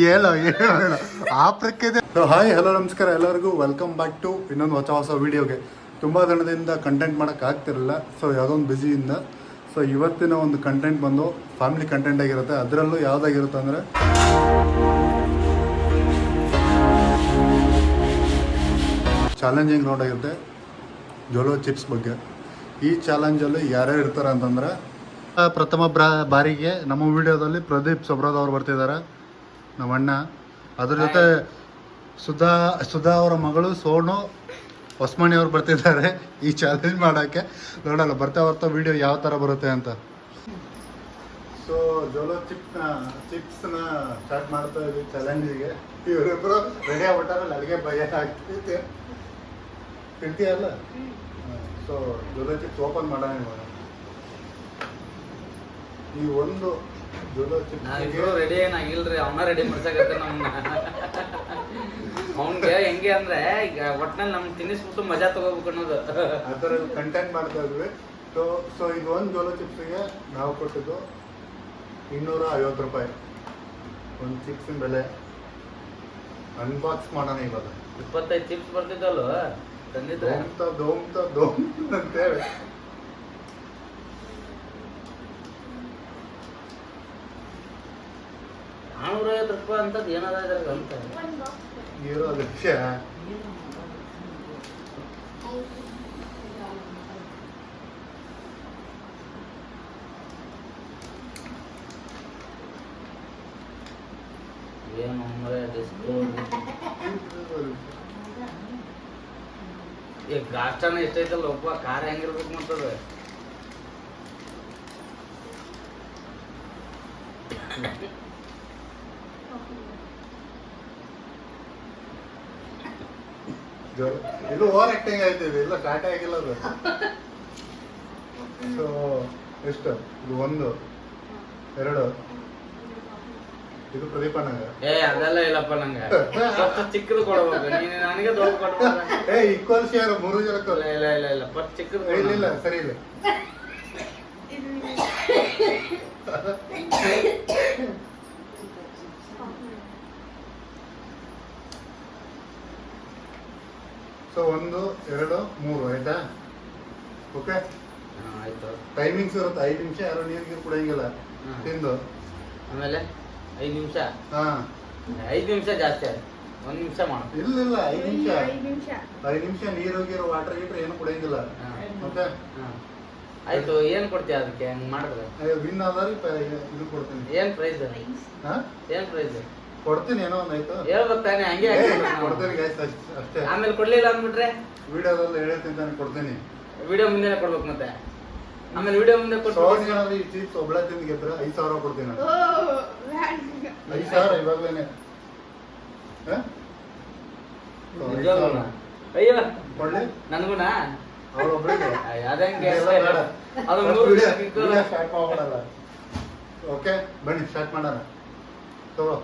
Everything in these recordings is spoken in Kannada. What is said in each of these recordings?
ಹೇಳೋ ಹೇಳೋ ಹಾಯ್ ಹಲೋ ನಮಸ್ಕಾರ ಎಲ್ಲರಿಗೂ. ವೆಲ್ಕಮ್ ಬ್ಯಾಕ್ ಟು ಇನ್ನೊಂದು ಹೊಸ ಹೊಸ ವೀಡಿಯೋಗೆ ತುಂಬ ದಿನದಿಂದ ಕಂಟೆಂಟ್ ಮಾಡೋಕ್ಕೆ ಆಗ್ತಿರಲಿಲ್ಲ ಸೊ ಯಾವುದೋ ಒಂದು ಬ್ಯುಸಿಯಿಂದ ಸೊ ಇವತ್ತಿನ ಒಂದು ಕಂಟೆಂಟ್ ಬಂದು ಫ್ಯಾಮಿಲಿ ಕಂಟೆಂಟ್ ಆಗಿರುತ್ತೆ. ಅದರಲ್ಲೂ ಯಾವುದಾಗಿರುತ್ತೆ ಅಂದರೆ ಚಾಲೆಂಜಿಂಗ್ ನೋಡಾಗಿರುತ್ತೆ ಜೋಲೋ ಚಿಪ್ಸ್ ಬಗ್ಗೆ. ಈ ಚಾಲೆಂಜಲ್ಲಿ ಯಾರ್ಯಾರು ಇರ್ತಾರೆ ಅಂತಂದ್ರೆ ಪ್ರಥಮ ಬ್ರಾ ಬಾರಿಗೆ ನಮ್ಮ ವಿಡಿಯೋದಲ್ಲಿ ಪ್ರದೀಪ್ ಸೊಬ್ರಾದ್ ಅವ್ರು ಬರ್ತಿದ್ದಾರೆ. ನಮ್ಮ ಅಣ್ಣ ಅದ್ರ ಜೊತೆ ಸುಧಾ ಸುಧಾ ಅವರ ಮಗಳು ಸೋನು, ಹೊಸ್ಮಣಿ ಅವ್ರು ಬರ್ತಿದ್ದಾರೆ ಈ ಚಾಲೆಂಜ್ ಮಾಡೋಕ್ಕೆ. ನೋಡಲ್ಲ ಬರ್ತಾ ಬರ್ತಾ ವಿಡಿಯೋ ಯಾವ ಥರ ಬರುತ್ತೆ ಅಂತ. ಸೊ ಜೋಲೋ ಚಿಪ್ಸ್ನ ಚಿಪ್ಸ್ನ ಸ್ಟಾರ್ಟ್ ಮಾಡ್ತಾ ಇದ್ದೀವಿ ಚಾಲೆಂಜಿಗೆ ಇವರಿಬ್ಬರು ರೆಡಿ ಆಗ್ಬಿಟ್ಟಾರಲ್ಲ ಅಲ್ಲಿಗೆ ಭಯ ಆಗ್ತೈತೆ ತಿಂತೀಯಲ್ಲ ಸೊ ಜೋಲೋ ಚಿಪ್ಸ್ ಓಪನ್ ಮಾಡೋಣ ಈ ಒಂದು ನಾವಿಬ್ರು ರೆಡಿ ಏನಾಗಿಲ್ರಿ ಅವನ ರೆಡಿ ಮಾಡ್ಸಕತ್ತೆ ನಮ್ಮನ್ನ ಅವ್ನ್ಗೆ ಹೆಂಗೆ ಅಂದ್ರೆ ಈಗ ಒಟ್ನಲ್ಲಿ ನಮ್ ತಿನ್ನಿಸ್ಬಿಟ್ಟು ಮಜಾ ತಗೋಬೇಕು ಅನ್ನೋದು. ಆ ಥರ ಕಂಟೆಂಟ್ ಮಾಡ್ತಾ ಇದ್ವಿ. ಸೊ ಸೊ ಇದು ಒಂದು ಜೋಲೋ ಚಿಪ್ಸಿಗೆ ನಾವು ಕೊಟ್ಟಿದ್ದು ಇನ್ನೂರ ಐವತ್ತು ರೂಪಾಯಿ. ಒಂದು ಚಿಪ್ಸಿನ ಬೆಲೆ. ಅನ್ಬಾಕ್ಸ್ ಮಾಡೋಣ ಇವಾಗ. ಇಪ್ಪತ್ತೈದು ಚಿಪ್ಸ್ ಬರ್ತಿದ್ದಲ್ವ? ತಂದಿದ್ರೆ ದೋಮ್ತ ದೋಮ್ತ ದೋಮ್ ಅಂತೇಳಿ. ನಾನೂರ ಐವತ್ತು ರೂಪಾಯಿ ಅಂತದ್ ಏನದ ಇದ್ರಾಗ ಅಂತ. ಇರೋ ವಿಷಯ ಏನು ಅಂದ್ರೆ ಡಿಸ್ಕೋ ಈಗ ಗಾಷ್ಟನ ಎಷ್ಟೈತಲ್ಲ ಒಬ್ಬ ಖಾರ ಹೆಂಗಿರ್ಬೇಕು ಮಾಡ್ತದ ಜೋ- ಇದು ಓವರ್ ಆಕ್ಟಿಂಗ್ ಆಯ್ತಿದೆ ಇಲ್ಲ ಟಾಟಾ ಆಗಿಲ್ಲ ಅದು. ಸೊ ಎಷ್ಟು? ಇದು ಒಂದು ಎರಡು. ಇದು ಪ್ರದೀಪ ನಂಗೆ. ಏ ಅದೆಲ್ಲ ಇಲ್ಲಪ್ಪ ನಂಗೆ. ಸ್ವಲ್ಪ ಚಿಕ್ಕದು ಕೊಡ್ಬೇಕು. ನೀನು ನನಗೆ ದೊಡ್ಡ ಕೊಡ್ಬೇಕು. ಏ ಈಕ್ವಲ್ ಶೇರ್ ಮೂರು ಜನಕ್ಕೆ? ಇಲ್ಲ ಇಲ್ಲ ಇಲ್ಲ ಇಲ್ಲ. ಫಸ್ಟ್ ಚಿಕ್ಕದು ಇಲ್ಲ ಇಲ್ಲ ಸರಿ ಇಲ್ಲ. ಸೊ ಒಂದು ಎರಡು ಮೂರು ಆಯ್ತಾ? ಓಕೆ ಹಾ, ಆಯ್ತು. ಟೈಮಿಂಗ್ಸ್ ಇರುತ್ತೆ. ಐದು ನಿಮಿಷ ಯಾರು ನೀರಿಗೆ ಕುಡಿಯಂಗಿಲ್ಲ. ಹಾ. ತಿಂದು. ಆಮೇಲೆ ಐದು ನಿಮಿಷ? ಹಾ. ಐದು ನಿಮಿಷ ಜಾಸ್ತಿ ಆಯ್ತು. ಒಂದ್ ನಿಮಿಷ ಮಾಡು ಇಲ್ಲ ಇಲ್ಲ ಐದು ನಿಮಿಷ. ಐದು ನಿಮಿಷ. ಐದು ನಿಮಿಷ ನೀರು ಗೀರು ವಾಟರ್ ಗೀಟ್ರ್ ಏನು ಕುಡಿಯಂಗಿಲ್ಲ. ಹಾ. ಓಕೆ ಹಾ. ಆಯ್ತು ಏನು ಕೊಡ್ತೀಯ ಅದಕ್ಕೆ? ಹಂಗೆ ಮಾಡಿದ್ರೆ. ವಿನ್ ಆದ್ರೆ ಇದು ಕೊಡ್ತೀನಿ. ಏನು ಪ್ರೈಸ್ ಹಾಂ? ಏನು ಪ್ರೈಸ್ ಕೊಡ್ತೀನಿ ಏನೋ ಒಂದು ಆಯ್ತು? ಹೇಳ್ಬೇಕು ತಾನೆ ಹಂಗೆ. ಕೊಡ್ತೀನಿ ಗೈಸ್ ಅಷ್ಟೇ ಆಮೇಲೆ ಕೊಡ್ಲಿಲ್ಲ ಅಂದ್ಬಿಟ್ರೆ? ವಿಡಿಯೋದಲ್ಲಿ ಹೇಳ್ತೀನಿ ತಾನೆ ಕೊಡ್ತೀನಿ. ವಿಡಿಯೋ ಮುಂದೆನೆ ಕೊಡ್ಬೇಕು ಮತ್ತೆ. ಆಮೇಲೆ ವಿಡಿಯೋ ಮುಂದೆ ಕೊಟ್ಟು ಸಾವಿರ ಜನ ಈ ಚೀಪ್ಸ್ ಒಬ್ಳ ತಿಂದು ಗೆದ್ರೆ ಐದು ಸಾವಿರ ಕೊಡ್ತೀನಿ. ಐದು ಸಾವಿರ ಇವಾಗ್ಲೇನೆ? ಅಯ್ಯೋ ಕೊಡ್ಲಿ? ನನ್ಗುನಾ ಅವ್ರ ಒಬ್ಳಿಗೆ ಅದಂಗೆ ಅದು video start ಮಾಡ್ಬಿಡಲ್ಲ. ಓಕೆ ಬನ್ನಿ ಸ್ಟಾರ್ಟ್ ಮಾಡೋಣ. ತಗೋ.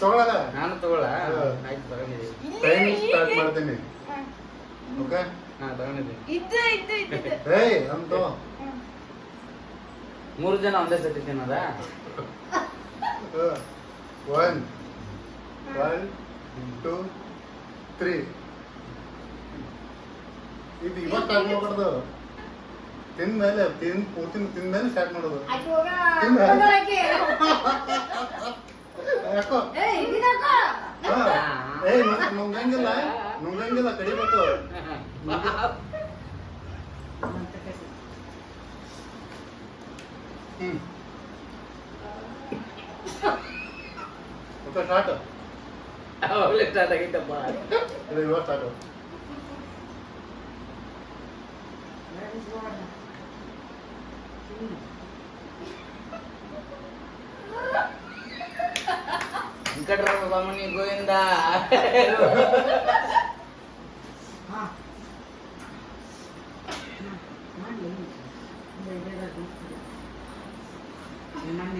ತಗೊಳ್ಳಲ್ಲ ನಾನು ತಗೊಳ್ಳ? ಆಯ್ತು ತಗೊಂಡಿದ್ದೀನಿ. ಟೈಮ್ ಸ್ಟಾರ್ಟ್ ಮಾಡ್ತೀನಿ. ಓಕೆ? ಹಾ ತಗೊಂಡಿದ್ದೀನಿ. ಇದ್ದು ಇದ್ದು ಇದ್ದು ಏಯ್ ಅಂತ ಮೂರು ಜನ ಒಂದೇ ಸತಿ ತಿನ್ನೋದ? ಒನ್ ಒನ್ ಟೂ ತ್ರೀ ಇದು ಇವಾಗ ಮಾಡ್ಬಾರ್ದು ತಿಂದ್ಮೇಲೆ ತಿಂದ್ ಪೂರ್ತಿ ತಿಂದ್ಮೇಲೆ ಸ್ಟಾರ್ಟ್ ಮಾಡೋದು. ಯಾಕೋ? ನುಂಗ್- ನುಂಗಂಗಿಲ್ಲ ನುಂಗಂಗಿಲ್ಲ ಕಡಿಬೇಕು. ಹ್ಮ್. ಸ್ಟಾರ್ಟ್ ಅವಾಗಲೇ ಸ್ಟಾರ್ಟ್ ಆಗೈತಪ್ಪ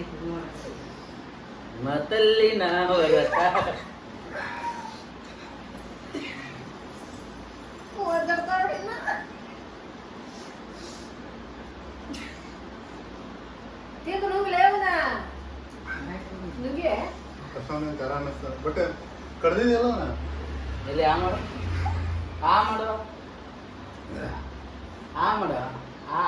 ಇದು ಇವಾಗ ಸ್ಟಾರ್ಟ್ ಇದಕ್ಕೆ ನುಂಗ್ ಲೇವನ ನುಂಗೆ ಕಸಾನ ಕರಾನ ಬಟ್ ಕಡ್ದಿದೆಯಲ್ಲ ನಾ ಇಲ್ಲ ಆ ಮಾಡು ಆ ಮಾಡು ಆ ಮಾಡು ಆ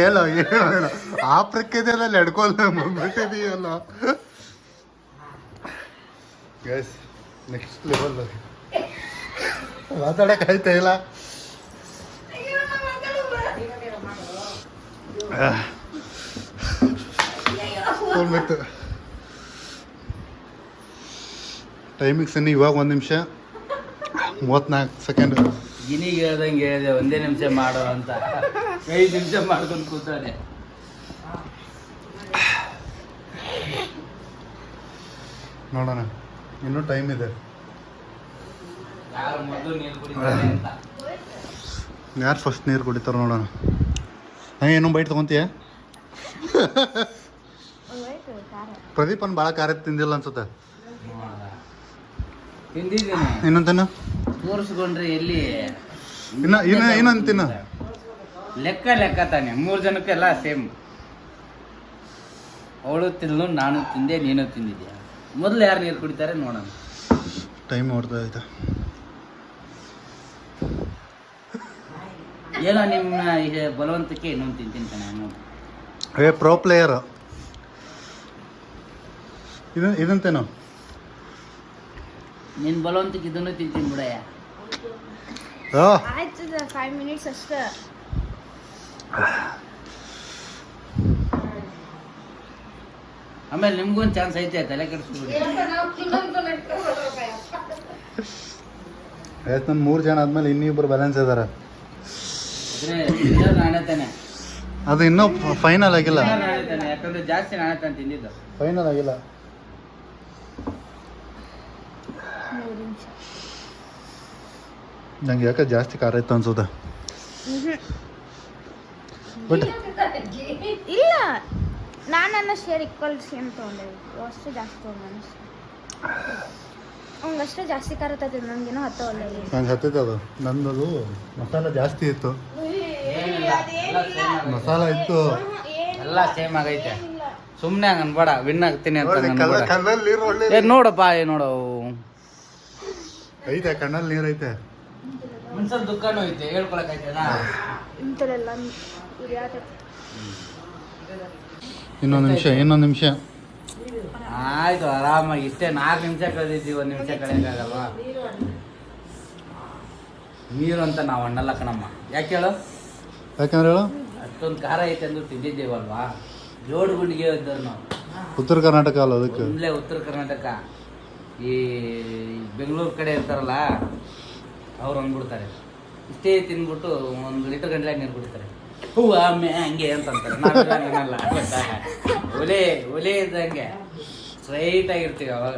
ஏலோ ஏலோ ஏலோ ಆ ಪ್ರಕ್ರಿಯೆಲ್ಲ ನಡ್ಕೊಲ್ಲ ಬಿಟ್ಟಿದೀಯಲ್ಲ ನೆಕ್ಸ್ಟ್ ಲೆವೆಲ್ ಮಾತಾಡಕ್ ಆಯ್ತಾ ಇಲ್ಲ? ಟೈಮಿಂಗ್ಸ್ ಇನ್ನು ಇವಾಗ ಒಂದು ನಿಮಿಷ. ಮೂವತ್ನಾಲ್ಕು ಸೆಕೆಂಡ್ ಗಿನಿಗೆ ಹೇಳ್ದಂಗೆ ಹೇಳಿದೆ, ಒಂದೇ ನಿಮಿಷ ಮಾಡೋ ಅಂತ. ಐದು ನಿಮಿಷ ಮಾಡ್ಕೊಂಡು ಕೂತಾನೆ. ನೋಡೋಣ. ಇನ್ನೂ ಟೈಮ್ ಇದೆ. ಯಾರು ಫಸ್ಟ್ ನೀರು ಕುಡಿತಾರೆ ನೋಡೋಣ. ಹಂಗೆ ಏನೋ ಬೈಟ್ ತೊಗೊಂತೀಯ? ಪ್ರದೀಪ್ ಅನ್ ಪ್ರದೀಪನ್ ಭಾಳ ಖಾರ ತಿಂದಿಲ್ಲ ಅನ್ಸುತ್ತೆ. ಇನ್ನೊಂದೇನು ತೋರಿಸ್ಕೊಂಡ್ರೆ ಎಲ್ಲಿ? ಇನ್ನ ಇನ್ನ ಇನ್ನೊಂದು ತಿನ್ನು. ಲೆಕ್ಕ ಲೆಕ್ಕ ತಾನೆ. ಮೂರು ಜನಕ್ಕೆಲ್ಲ ಸೇಮ್ ಅವಳು ತಿಂದ್ಲು ನಾನು ತಿಂದೆ ನೀನು ತಿಂದಿದ್ಯಾ? ಮೊದಲು ಯಾರು ನೀರು ಕುಡಿತಾರೆ ನೋಡೋಣ. ಟೈಮ್ ಹೊಡ್ತಾ ಇದೆ. ಏನೋ ನಿಮ್ಮ ಈಗ ಬಲವಂತಕ್ಕೆ ಇನ್ನೊಂದು ತಿಂತೀನಿ ಕಣ ನೋಡಿ ಏ ಪ್ರೋ ಪ್ಲೇಯರ್ ಇದು ಇದಂತೇನು ನಿನ್ನ ಬಲವಂತಕ್ಕೆ ಇದನ್ನು ತಿಂತೀನಿ ಬಿಡಯ್ಯ. ಓ ಆಯ್ತು ಫೈವ್ ಮಿನಿಟ್ಸ್ ಅಷ್ಟೇ. ಆಮೇಲೆ ನಿಮ್ಗೂ ಒಂದು ಚಾನ್ಸ್ ಐತೆ ತಲೆ ಕೆಡಿಸ್ಬಿಡಿ. ಆಯ್ತು ಮೂರು ಜನ ಆದ್ಮೇಲೆ ಇನ್ನಿಬ್ರು ಬ್ಯಾಲೆನ್ಸ್ ಇದಾರೆ. ನಾನೇ ತಾನೆ. ಅದು ಇನ್ನೂ ಫೈನಲ್ ಆಗಿಲ್ಲ. ನಾನೇ ತಾನೆ ಯಾಕಂದ್ರೆ ಜಾಸ್ತಿ ನಾನೇ ತಾನೆ ತಿಂದಿದ್ದು. ಫೈನಲ್ ಆಗಿಲ್ಲ. ನಂಗೆ ಯಾಕೆ ಜಾಸ್ತಿ ಖಾರ ಇತ್ತು ಅನ್ಸುತ್ತೆ. ಬಟ್ ಇಲ್ಲ. ನಾನು ನನ್ನ ಶೇರ್ ಈಕ್ವಲ್ ಸೇಮ್ ತೊಗೊಂಡೆ. ಅಷ್ಟು ಜಾಸ್ತಿ ತೊಗೊಂಡು ಅವಂಗಷ್ಟೇ ಅಷ್ಟೇ ಜಾಸ್ತಿ ಖಾರ ನನಗೇನೋ ಹತ್ತ ಒಳ್ಳೆ ನಂಗೆ ನಂದದು ಮಸಾಲ ಜಾಸ್ತಿ ಇತ್ತು. ಮಸಾಲ ಇತ್ತು. ಎಲ್ಲ ಸೇಮ್ ಆಗೈತೆ. ಸುಮ್ಮನೆ ಹಂಗ ಅನ್ಬೇಡ ವಿನ್ ಆಗ್ತೀನಿ ಅಂತ ನೀರು ಒಳ್ಳೆ ಏ ನೋಡಪ್ಪ ಏ ನೋಡು. ಐತೆ ಕಣ್ಣಲ್ಲಿ ನೀರು ಐತೆ ಮನ್ಸಲ್ಲಿ ದುಃಖನೂ ಐತೆ ಹೇಳ್ಕೊಳಕೈತೆನಾ ಇಂಥದೆಲ್ಲ ಉರಿಯಾತ ಇನ್ನೊಂದು ನಿಮಿಷ ಇನ್ನೊಂದು ನಿಮಿಷ. ಆಯ್ತು ಆರಾಮಾಗಿ. ಇಷ್ಟೇ ನಾಲ್ಕು ನಿಮಿಷ ಕಳೆದಿದ್ದೀವಿ ಒಂದು ನಿಮಿಷ ಕಳೆಯೋಕ್ಕಾಗಲ್ವಾ ನೀರು ಅಂತ ನಾವು ಅಣ್ಣಲ್ಲ ಕಣಮ್ಮ. ಯಾಕೆ ಹೇಳು? ಯಾಕಂದ್ರೆ ಹೇಳು? ಅಷ್ಟೊಂದು ಖಾರ ಐತೆ ಅಂದ್ರೆ ತಿಂದಿದ್ದೇವಲ್ವಾ? ಜೋಡು ಗುಂಡಿಗೆ ಇದ್ದರು ನಾವು. ಉತ್ತರ ಕರ್ನಾಟಕ ಅಲ್ಲ ಅದಕ್ಕೆ. ಇಲ್ಲೇ ಉತ್ತರ ಕರ್ನಾಟಕ. ಈ ಬೆಂಗಳೂರು ಕಡೆ ಇರ್ತಾರಲ್ಲ ಅವ್ರು ಅಂದ್ಬಿಡ್ತಾರೆ. ಇಷ್ಟೇ ತಿಂದ್ಬಿಟ್ಟು ಒಂದು ಲೀಟರ್ ಗಂಟೆ ನೀರು ಕುಡಿತಾರೆ. ಹೂವ ಮೇ ಹಂಗೆ ಅಂತ ಅಂತಾರೆ ನಾವೆಲ್ಲ ಗೊತ್ತಾ? ಒಲೆ ಒಲೆ ಇದ್ದಂಗೆ ಸ್ಟ್ರೈಟ್ ಆಗಿರ್ತೀವಿ ಅವಾಗ.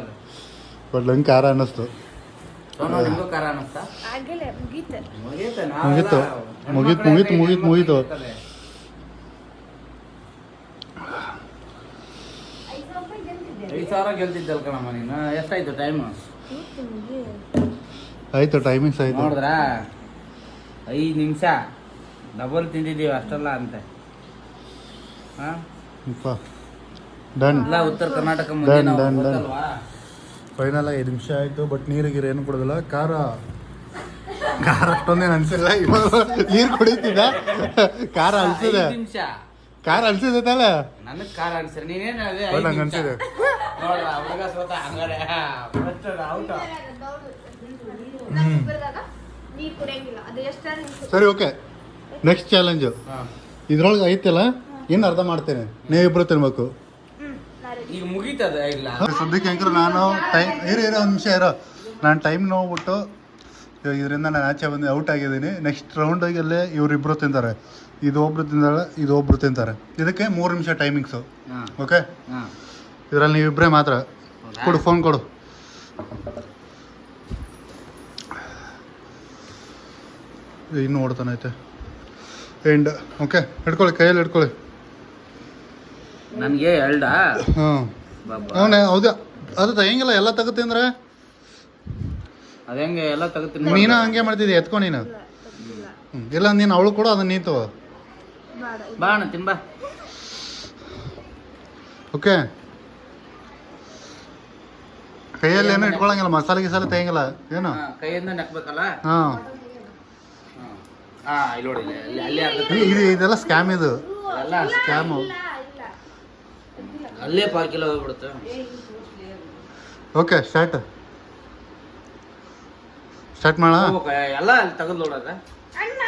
ಬಟ್ ನಂಗೆ ಖಾರ ಅನ್ನಿಸ್ತು. ನಿಮಗೂ ಖಾರ ಅನ್ನಿಸ್ತಾ? ಮುಗೀತು. ಮುಗೀತು. ಮುಗೀತು, ಮುಗೀತು, ಮುಗೀತು, ಮುಗೀತು. ಐದು ಸಾವಿರ ಗೆಲ್ತಿದ್ದಲ್ ಕಣಮ್ಮ ನೀನು. ಎಷ್ಟಾಯ್ತು ಟೈಮು ಆಯ್ತು ಟೈಮಿಂಗ್ಸ್ ಆಯ್ತು. ನೋಡಿದ್ರಾ? ಐದು ನಿಮಿಷ. ಡಬಲ್ ತಿಂದಿದ್ದೀವಿ ಅಷ್ಟಲ್ಲ ಅಂತೆ. ಹಾಂ? ಡನ್. ಎಲ್ಲ ಉತ್ತರ ಕರ್ನಾಟಕ ಮುಂದೆ ನಾವು ಫೈನಲ್ ಐದು ನಿಮಿಷ ಆಯ್ತು ಬಟ್ ನೀರಿಗೆ ಏನು ಕೊಡೋದಿಲ್ಲ. ಖಾರ. ಖಾರ ಅಷ್ಟೊಂದೇನು ಅನ್ಸಿಲ್ಲ. ಇವಾಗ ನೀರು ಕುಡಿತಿದ್ದ ಖಾರ ಅನ್ಸಿದೆ. ಐದು ನಿಮಿಷ. ಖಾರ ಅನ್ಸಿದೆ ತಾನೆ? ನನಗೆ ಅನ್ಸರಿ ನೀನೇನು ನಂಗೆ ಅನ್ಸಿದೆ. ನೋಡ್ರ ಹುಡುಗ ಸ್ವತಃ ಹಂಗಾರೆ. ಔಟ್ ನೀರು ಕುಡಿಯಂಗಿಲ್ಲ ಅದು ಎಷ್ಟಾದ್ರೆ ಸರಿ ಓಕೆ. ನೆಕ್ಸ್ಟ್ ಚಾಲೆಂಜು ಇದ್ರೊಳಗೆ ಐತಲ್ಲ? ಇನ್ನು ಅರ್ಧ ಮಾಡ್ತೇನೆ? ನೀವಿಬ್ರು ತಿನ್ಬೇಕು. ಈಗ ಮುಗೀತದ ಇಲ್ಲ? ಸದ್ಯಕ್ಕೆ ಹೆಂಗ್ರು ನಾನು ಟೈಮ್ ಇರೋ ಇರೋ ಒಂದು ನಿಮಿಷ ಇರೋ. ನಾನು ಟೈಮ್ ನೋಡ್ಬಿಟ್ಟು ಇದರಿಂದ ನಾನು ಆಚೆ ಬಂದು ಔಟ್ ಆಗಿದ್ದೀನಿ. ನೆಕ್ಸ್ಟ್ ರೌಂಡಾಗಲ್ಲೇ ಇವರಿಬ್ಬರು ತಿಂತಾರೆ ಇದು ಒಬ್ರು ತಿಂತಾರೆ ಇದು ಒಬ್ರು ತಿಂತಾರೆ. ಇದಕ್ಕೆ ಮೂರು ನಿಮಿಷ ಟೈಮಿಂಗ್ಸು ಓಕೆ ಇದರಲ್ಲಿ ನೀವಿಬ್ಬರೇ ಮಾತ್ರ. ಕೊಡು ಫೋನ್ ಕೊಡು. ಇನ್ನು ಓಡ್ತಾನೈತೆ. ಎಂಡ್ ಓಕೆ ಹಿಡ್ಕೊಳ್ಳಿ ಕೈಯಲ್ಲಿ ಹಿಡ್ಕೊಳ್ಳಿ. ನನಗೆ ಎಲ್ಡ ಹಾಂ. ಬಾಬಾ. ಅವನೇ ಹೌದಾ. ಅದು ತೆಗಿಂಗಿಲ್ಲ ಎಲ್ಲ ತಗತ್ತೆ ಅಂದ್ರೆ? ಅದ ಹೆಂಗೆ ಎಲ್ಲ ತೆಗೆದು ನೀನು ಹಂಗೆ ಮಾಡ್ತಿದ್ದೆ ಎತ್ಕೊ ನೀನು? ಇಲ್ಲ ನೀನು ಅವಳು ಕೂಡ ಅದನ್ನ ನೀತು. ಬಾ ಇದು. ಬಾ. ಅಣ್ಣ ತಿನ್ಬಾ ಓಕೆ ಕೈಯಲ್ಲಿ ಏನು ಇಟ್ಕೊಳಂಗಿಲ್ಲ ಮಸಾಲೆ ಗಿಸಾಲೆ ತೆಗಿಂಗಿಲ್ಲ ಏನು? ಕೈಯಿಂದ ನೆಕ್ಬೇಕಲ್ಲ? ಹಾಂ. ಹಾ ಇಲ್ಲಿ ನೋಡಿ ಇಲ್ಲಿ- ಅಲ್ಲಿ. ಇದು ಇದೆಲ್ಲ ಸ್ಕ್ಯಾಮ್ ಇದು. ಎಲ್ಲ ಸ್ಕ್ಯಾಮು ಇಲ್ಲ ಇಲ್ಲ ಅಲ್ಲೇ ಪಾವು ಕಿಲೋ ಹೋಗ್ಬಿಡುತ್ತೆ ಓಕೆ ಸ್ಟಾರ್ಟ್ ಸ್ಟಾರ್ಟ್ ಮಾಡ. ಹೋಗ್ಬೇಕು, ಎಲ್ಲ ಅಲ್ಲಿ ತೆಗೆದು ನೋಡೋದ ಅಣ್ಣ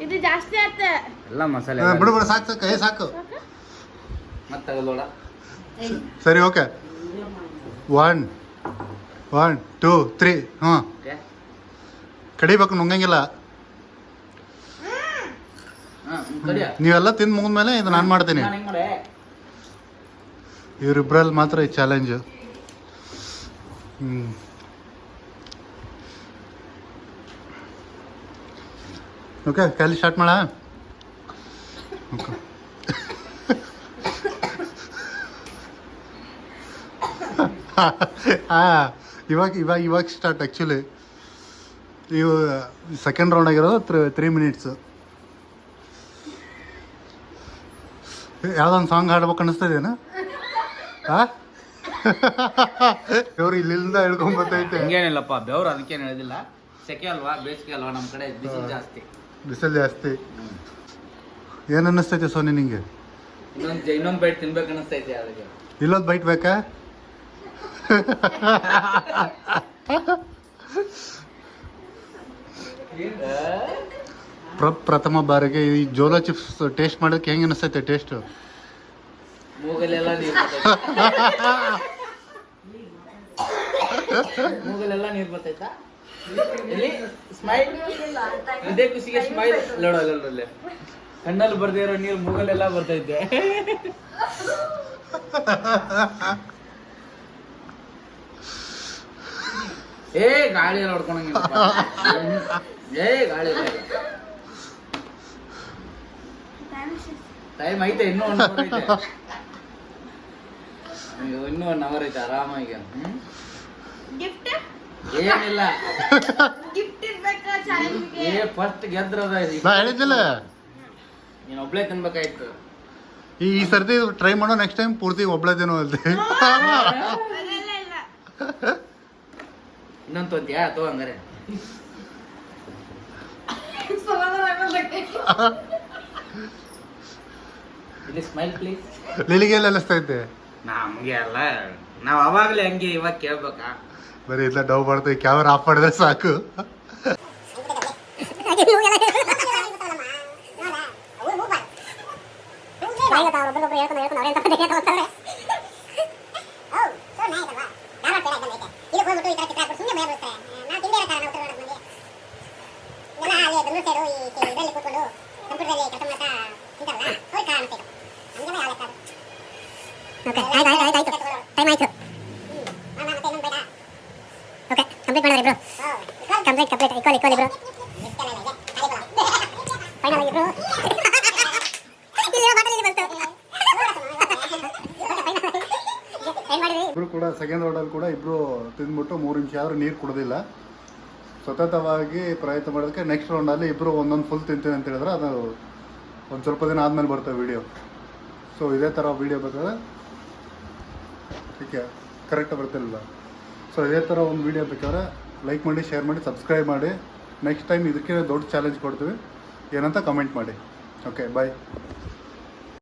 ಇದು ಜಾಸ್ತಿ ಆತ ಎಲ್ಲ ಮಸಾಲೆ ಬಿಡು ಬಿಡು ಸಾಕು ಸಾಕು ಕೈ ಸಾಕು. ಮತ್ತೆ ತೆಗೆದು ನೋಡ. ಸರಿ okay. One one two three ಹ್ಞೂ ಕಡಿಬೇಕು ನುಂಗಂಗಿಲ್ಲ. ನೀವೆಲ್ಲ ತಿಂದು ಮುಗಿದ್ಮೇಲೆ ಇದು ನಾನು ಮಾಡ್ತೀನಿ. ಇವರಿಬ್ಬರಲ್ಲಿ ಮಾತ್ರ ಈ ಚಾಲೆಂಜು ಹ್ಞೂ ಓಕೆ ಖಾಲಿ ಸ್ಟಾರ್ಟ್ ಮಾಡ. ಓಕೆ ಹಾಂ ಇವಾಗ ಇವಾಗ ಇವಾಗ ಸ್ಟಾರ್ಟ್ ಆ್ಯಕ್ಚುಲಿ ಇವು ಸೆಕೆಂಡ್ ರೌಂಡ್ ಆಗಿರೋದು ತ್ರೀ ತ್ರೀ ಮಿನಿಟ್ಸು ಯಾವ್ದೊಂದು ಸಾಂಗ್ ಹಾಡ್ಬೇಕು ಅನಿಸ್ತದೇನು? ಹಾ ಇವ್ರು ಇಲ್ಲಿಂದ ಹೇಳ್ಕೊಂಬತ್ತೈತೆ ಹಂಗೇನಿಲ್ಲಪ್ಪ ಬೆವ್ರು ಅದಕ್ಕೇನು ಹೇಳಿದಿಲ್ಲ. ಸೆಕೆ ಅಲ್ವಾ ಬೇಸಿಗೆ ಅಲ್ವಾ ನಮ್ಮ ಕಡೆ? ಬಿಸಿಲು ಜಾಸ್ತಿ. ಬಿಸಿಲು ಜಾಸ್ತಿ. ಏನು ಅನ್ನಿಸ್ತೈತೆ ಸೋನಿ ನಿಂಗೆ? ಇನ್ನೊಂದು ಇನ್ನೊಂದು ಬೈಟ್ ತಿನ್ಬೇಕು ಅನಿಸ್ತೈತೆ ಅದಕ್ಕೆ ಇಲ್ಲೊಂದು ಬೈಟ್ ಬೇಕಾ? ಪ್ರ ಪ್ರಥಮ ಬಾರಿಗೆ ಈ ಜೋಲಾ ಚಿಪ್ಸ್ ಟೇಸ್ಟ್ ಮಾಡೋಕ್ಕೆ ಹೆಂಗೆ ಅನಿಸ್ತೈತೆ ಟೇಸ್ಟ್ ಮೂಗಲೆಲ್ಲ ನೀರು ಸ್ಮೈಲ್? ನೋಡೋ ಕಣ್ಣಲ್ಲಿ ಬರ್ದೇ ಇರೋ ನೀರು ಮೂಗಲೆಲ್ಲ ಬರ್ತೈತೆ. ಏ ಗಾಳಿ ಎಲ್ಲ ಏ ಗಾಳಿ. ಟೈಮ್ ಐತೆ ಇನ್ನು ಒಂದು ಐತೆ ಅಯ್ಯೋ, ಇನ್ನೂ ಒನ್ ಅವರ್ ಐತೆ ಆರಾಮಾಗಿ. ಗಿಫ್ಟ್ ಏನಿಲ್ಲ. ಗಿಫ್ಟ್ ಇರ್ಬೇಕು ಚಾಲೆಂಜ್ಗೆ ಏ ಫಸ್ಟ್ ಗೆದ್ರದ ನಾ ಹೇಳಿದ್ದಿಲ್ಲ. ನೀನು ಒಬ್ಳೆ ತಿನ್ಬೇಕಾಯ್ತು. ಈ ಈ ಸರ್ತಿ ಟ್ರೈ ಮಾಡೋ ನೆಕ್ಸ್ಟ್ ಟೈಮ್ ಪೂರ್ತಿ ಒಬ್ಳದೇನೋ ಅಲ್ದೆ ಅದೆಲ್ಲ ಇಲ್ಲ. ಇನ್ನೊಂದು ತೊಂದ್ಯಾ ತೋ ಹಂಗಾರೆ. ಇಲ್ಲಿ ಸ್ಮೈಲ್ ಪ್ಲೀಸ್ ಅನಿಸ್ತಾ ಇತ್ತು ನಮಗೆ ಅಲ್ಲ. ನಾವು ಅವಾಗಲೇ ಹಂಗೆ ಇವಾಗ ಕೇಳ್ಬೇಕಾ? ಬರೀ ಇಲ್ಲ ಡೌ ಮಾಡ್ತೀವಿ ಕ್ಯಾಮರಾ ಆಫ್ ಮಾಡಿದ್ರೆ ಸಾಕು. ಕಂಪ್ಯೂಟರ್ ಕೆಲಸ ಮಾಡ್ತಾ ಓಕೆ ಆಯ್ತು ಆಯ್ತು ಆಯ್ತು ಆಯ್ತು. ಟೈಮ್ ಆಯ್ತು. Okay complete complete complete final ಇಬ್ರು. ಕೂಡ ಸೆಕೆಂಡ್ ರೌಂಡಲ್ಲಿ ಕೂಡ ಇಬ್ರು ತಿಂದ್ಬಿಟ್ಟು ಮೂರು ನಿಮಿಷ ಆದ್ರೂ ನೀರು ಕುಡೋದಿಲ್ಲ. ಸತತವಾಗಿ ಪ್ರಯತ್ನ ಮಾಡೋದಕ್ಕೆ ನೆಕ್ಸ್ಟ್ ರೌಂಡಲ್ಲಿ ಇಬ್ಬರು ಒಂದೊಂದು ಫುಲ್ ತಿಂತೀನಿ ಅಂತ ಹೇಳಿದ್ರೆ ಅದು ಒಂದು ಸ್ವಲ್ಪ ದಿನ ಆದಮೇಲೆ ಬರ್ತವೆ ವಿಡಿಯೋ ಸೊ ಇದೇ ಥರ ವಿಡಿಯೋ ಬೇಕಾದ್ರೆ ಓಕೆ ಕರೆಕ್ಟಾಗಿ ಬರ್ತಿರಲಿಲ್ಲ ಸೊ ಇದೇ ಥರ ಒಂದು ವಿಡಿಯೋ ಬೇಕಾದ್ರೆ ಲೈಕ್ ಮಾಡಿ ಶೇರ್ ಮಾಡಿ ಸಬ್ಸ್ಕ್ರೈಬ್ ಮಾಡಿ. ನೆಕ್ಸ್ಟ್ ಟೈಮ್ ಇದಕ್ಕೆ ದೊಡ್ಡ ಚಾಲೆಂಜ್ ಕೊಡ್ತೀವಿ. ಏನಂತ ಕಮೆಂಟ್ ಮಾಡಿ. Okay bye